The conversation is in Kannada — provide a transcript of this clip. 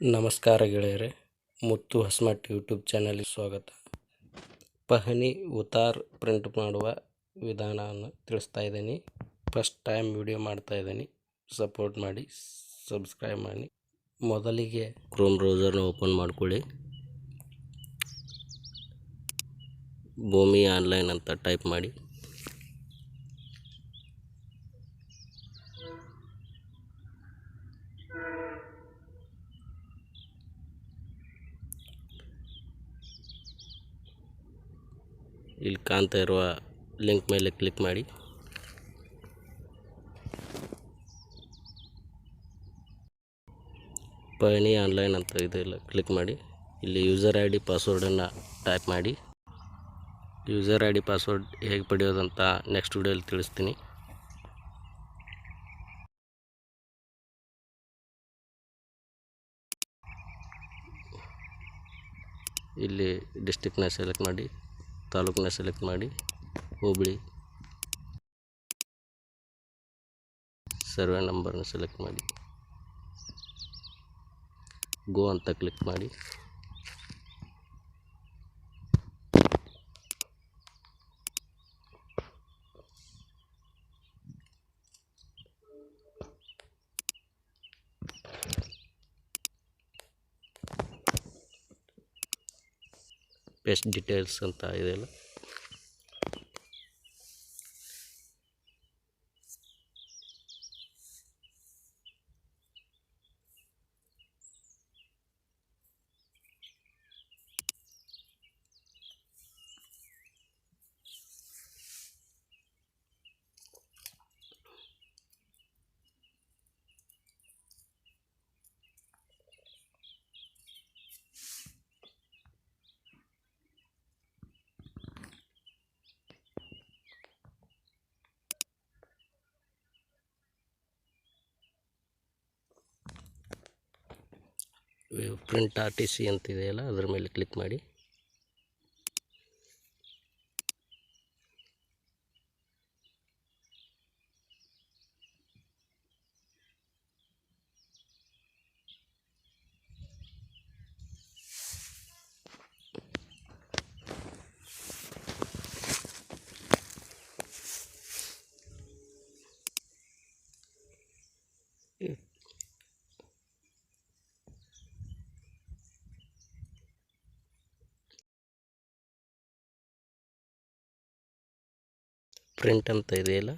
ನಮಸ್ಕಾರ ಗೆಳೆಯರೆ, ಮುತ್ತು ಹಸ್ಮಟ್ ಯೂಟ್ಯೂಬ್ ಚಾನಲಿಗೆ ಸ್ವಾಗತ. ಪಹಣಿ ಉತಾರ್ ಪ್ರಿಂಟ್ ಮಾಡುವ ವಿಧಾನವನ್ನು ತಿಳಿಸ್ತಾ ಇದ್ದೀನಿ. ಫಸ್ಟ್ ಟೈಮ್ ವಿಡಿಯೋ ಮಾಡ್ತಾ ಇದ್ದೀನಿ. ಸಪೋರ್ಟ್ ಮಾಡಿ, ಸಬ್ಸ್ಕ್ರೈಬ್ ಮಾಡಿ. ಮೊದಲಿಗೆ ಕ್ರೋಮ್ ಬ್ರೌಸರ್ನ ಓಪನ್ ಮಾಡಿಕೊಳ್ಳಿ. ಭೂಮಿ ಆನ್ಲೈನ್ ಅಂತ ಟೈಪ್ ಮಾಡಿ. ಇಲ್ಲಿ ಕಾಣ್ತಾ ಇರುವ ಲಿಂಕ್ ಮೇಲೆ ಕ್ಲಿಕ್ ಮಾಡಿ. ಪಯಣಿ ಆನ್ಲೈನ್ ಅಂತ ಇದೆಲ್ಲ ಕ್ಲಿಕ್ ಮಾಡಿ. ಇಲ್ಲಿ ಯೂಸರ್ ಐ ಡಿ ಪಾಸ್ವರ್ಡನ್ನು ಟೈಪ್ ಮಾಡಿ. ಯೂಸರ್ ಐ ಡಿ ಪಾಸ್ವರ್ಡ್ ಹೇಗೆ ಪಡೆಯೋದಂತ ನೆಕ್ಸ್ಟ್ ವಿಡಿಯೋಲಿ ತಿಳಿಸ್ತೀನಿ. ಇಲ್ಲಿ ಡಿಸ್ಟಿಕ್ನ ಸೆಲೆಕ್ಟ್ ಮಾಡಿ. ತಾಲೂಕನ್ನ ಸೆಲೆಕ್ಟ್ ಮಾಡಿ ಹೋಬಳಿ ಸರ್ವೆ ನಂಬರ್ನ ಸೆಲೆಕ್ಟ್ ಮಾಡಿ. ಗೋ ಅಂತ ಕ್ಲಿಕ್ ಮಾಡಿ. ಪೇಸ್ಟ್ ಡೀಟೇಲ್ಸ್ ಅಂತ ಇದೆಯಲ್ಲ ಪ್ರಿಂಟ್ ಆರ್ ಟಿ ಸಿ ಅಂತಿದೆಯಲ್ಲ ಅದರ ಮೇಲೆ ಕ್ಲಿಕ್ ಮಾಡಿ. ಪ್ರಿಂಟ್ ಅಂತ ಇದೆಯಲ್ಲ